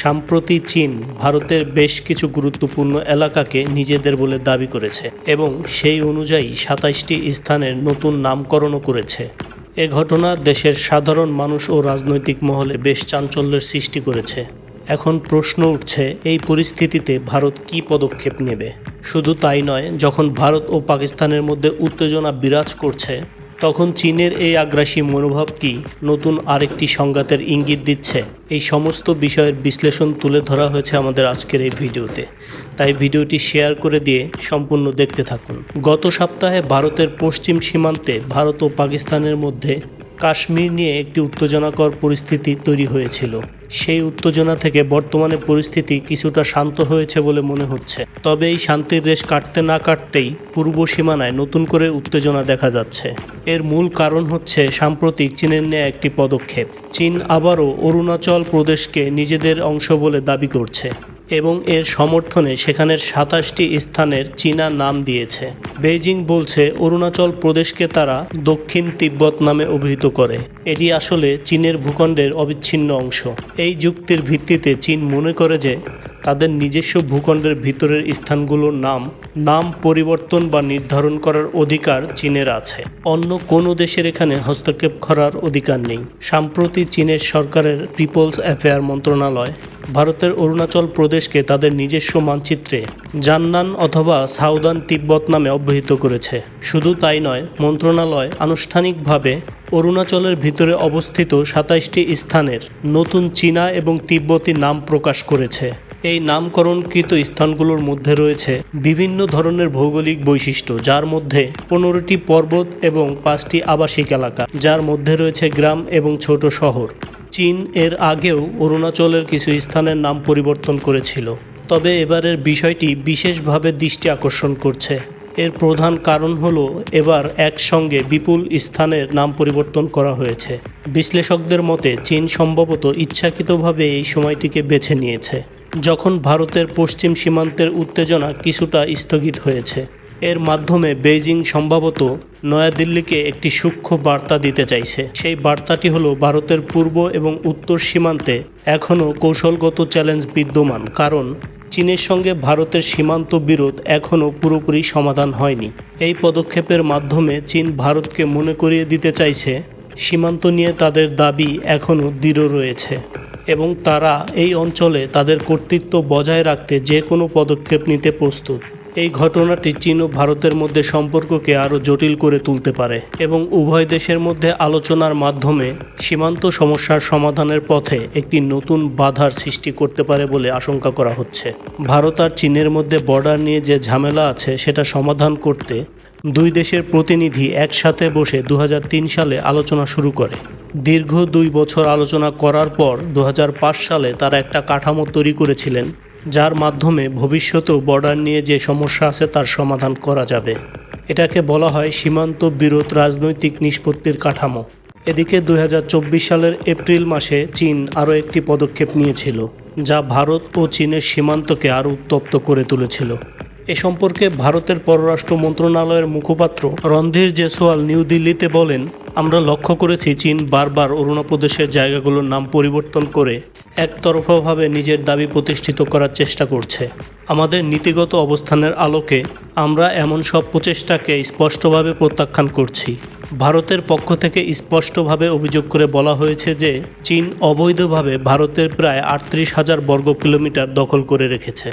সাম্প্রতি চীন ভারতের বেশ কিছু গুরুত্বপূর্ণ এলাকাকে নিজেদের বলে দাবি করেছে এবং সেই অনুযায়ী সাতাইশটি স্থানের নতুন নামকরণও করেছে। এ ঘটনা দেশের সাধারণ মানুষ ও রাজনৈতিক মহলে বেশ চাঞ্চল্যের সৃষ্টি করেছে। এখন প্রশ্ন উঠছে, এই পরিস্থিতিতে ভারত কী পদক্ষেপ নেবে? শুধু তাই নয়, যখন ভারত ও পাকিস্তানের মধ্যে উত্তেজনা বিরাজ করছে তখন চীনের এই আগ্রাসী মনোভাব কি নতুন আরেকটি সংঘাতের ইঙ্গিত দিচ্ছে? এই সমস্ত বিষয়ের বিশ্লেষণ তুলে ধরা হয়েছে আমাদের আজকের এই ভিডিওতে। তাই ভিডিওটি শেয়ার করে দিয়ে সম্পূর্ণ দেখতে থাকুন। গত সপ্তাহে ভারতের পশ্চিম সীমান্তে ভারত ও পাকিস্তানের মধ্যে কাশ্মীর নিয়ে একটি উত্তেজনাকর পরিস্থিতি তৈরি হয়েছিল। সেই উত্তেজনা থেকে বর্তমানে পরিস্থিতি কিছুটা শান্ত হয়েছে বলে মনে হচ্ছে। তবে এই শান্তির রেশ কাটতে না কাটতেই পূর্ব সীমানায় নতুন করে উত্তেজনা দেখা যাচ্ছে। এর মূল কারণ হচ্ছে সাম্প্রতিক চীনের নেয়া একটি পদক্ষেপ। চীন আবারও অরুণাচল প্রদেশকে নিজেদের অংশ বলে দাবি করছে এবং এর সমর্থনে সেখানের সাতাশটি স্থানের চীনা নাম দিয়েছে। বেইজিং বলছে, অরুণাচল প্রদেশকে তারা দক্ষিণ তিব্বত নামে অভিহিত করে। এটি আসলে চীনের ভূখণ্ডের অবিচ্ছিন্ন অংশ। এই যুক্তির ভিত্তিতে চীন মনে করে যে, তাদের নিজস্ব ভূখণ্ডের ভিতরের স্থানগুলোর নাম নাম পরিবর্তন বা নির্ধারণ করার অধিকার চীনের আছে। অন্য কোনো দেশের এখানে হস্তক্ষেপ করার অধিকার নেই। সাম্প্রতি চীনের সরকারের পিপলস অ্যাফেয়ার মন্ত্রণালয় ভারতের অরুণাচল প্রদেশকে তাদের নিজস্ব মানচিত্রে জান্নান অথবা সাউদান তিব্বত নামে অব্যাহত করেছে। শুধু তাই নয়, মন্ত্রণালয় আনুষ্ঠানিকভাবে অরুণাচলের ভিতরে অবস্থিত সাতাইশটি স্থানের নতুন চীনা এবং তিব্বতী নাম প্রকাশ করেছে। এই নামকরণকৃত স্থানগুলোর মধ্যে রয়েছে বিভিন্ন ধরনের ভৌগোলিক বৈশিষ্ট্য, যার মধ্যে পনেরোটি পর্বত এবং পাঁচটি আবাসিক এলাকা, যার মধ্যে রয়েছে গ্রাম এবং ছোট শহর। চীন এর আগেও অরুণাচলের কিছু স্থানের নাম পরিবর্তন করেছিল। তবে এবারের বিষয়টি বিশেষভাবে দৃষ্টি আকর্ষণ করছে। এর প্রধান কারণ হল এবার একসঙ্গে বিপুল স্থানের নাম পরিবর্তন করা হয়েছে। বিশ্লেষকদের মতে, চীন সম্ভবত ইচ্ছাকৃতভাবে এই সময়টিকে বেছে নিয়েছে, যখন ভারতের পশ্চিম সীমান্তের উত্তেজনা কিছুটা স্থগিত হয়েছে। এর মাধ্যমে বেইজিং সম্ভবত নয়াদিল্লিকে একটি সূক্ষ্ম বার্তা দিতে চাইছে। সেই বার্তাটি হলো, ভারতের পূর্ব এবং উত্তর সীমান্তে এখনও কৌশলগত চ্যালেঞ্জ বিদ্যমান, কারণ চীনের সঙ্গে ভারতের সীমান্ত বিরোধ এখনও পুরোপুরি সমাধান হয়নি। এই পদক্ষেপের মাধ্যমে চীন ভারতকে মনে করিয়ে দিতে চাইছে, সীমান্ত নিয়ে তাদের দাবি এখনও দৃঢ় রয়েছে এবং তারা এই অঞ্চলে তাদের কর্তৃত্ব বজায় রাখতে যে কোনো পদক্ষেপ নিতে প্রস্তুত। এই ঘটনাটি চীন ও ভারতের মধ্যে সম্পর্ককে আরও জটিল করে তুলতে পারে এবং উভয় দেশের মধ্যে আলোচনার মাধ্যমে সীমান্ত সমস্যার সমাধানের পথে একটি নতুন বাধার সৃষ্টি করতে পারে বলে আশঙ্কা করা হচ্ছে। ভারত আর চীনের মধ্যে বর্ডার নিয়ে যে ঝামেলা আছে, সেটা সমাধান করতে দুই দেশের প্রতিনিধি একসাথে বসে দু হাজার তিন সালে আলোচনা শুরু করে। দীর্ঘ দুই বছর আলোচনা করার পর দু হাজার পাঁচ সালে তারা একটা কাঠামো তৈরি করেছিলেন যার মাধ্যমে ভবিষ্যতেও বর্ডার নিয়ে যে সমস্যা আছে তার সমাধান করা যাবে। এটাকে বলা হয় সীমান্ত বিরোধ রাজনৈতিক নিষ্পত্তির কাঠামো। এদিকে দু হাজার চব্বিশ সালের এপ্রিল মাসে চীন আরও একটি পদক্ষেপ নিয়েছিল, যা ভারত ও চীনের সীমান্তকে আরও উত্তপ্ত করে তুলেছিল। এ সম্পর্কে ভারতের পররাষ্ট্র মন্ত্রণালয়ের মুখপাত্র রণধীর জেসওয়াল নিউ দিল্লিতে বলেন আমরা লক্ষ্য করেছি চীন বারবার অরুণাপ্রদেশের জায়গাগুলোর নাম পরিবর্তন করে একতরফাভাবে নিজের দাবি প্রতিষ্ঠিত করার চেষ্টা করছে। আমাদের নীতিগত অবস্থানের আলোকে আমরা এমন সব প্রচেষ্টাকে স্পষ্টভাবে প্রত্যাখ্যান করছি। ভারতের পক্ষ থেকে স্পষ্টভাবে অভিযোগ করে বলা হয়েছে যে, চীন অবৈধভাবে ভারতের প্রায় আটত্রিশ হাজার বর্গ কিলোমিটার দখল করে রেখেছে।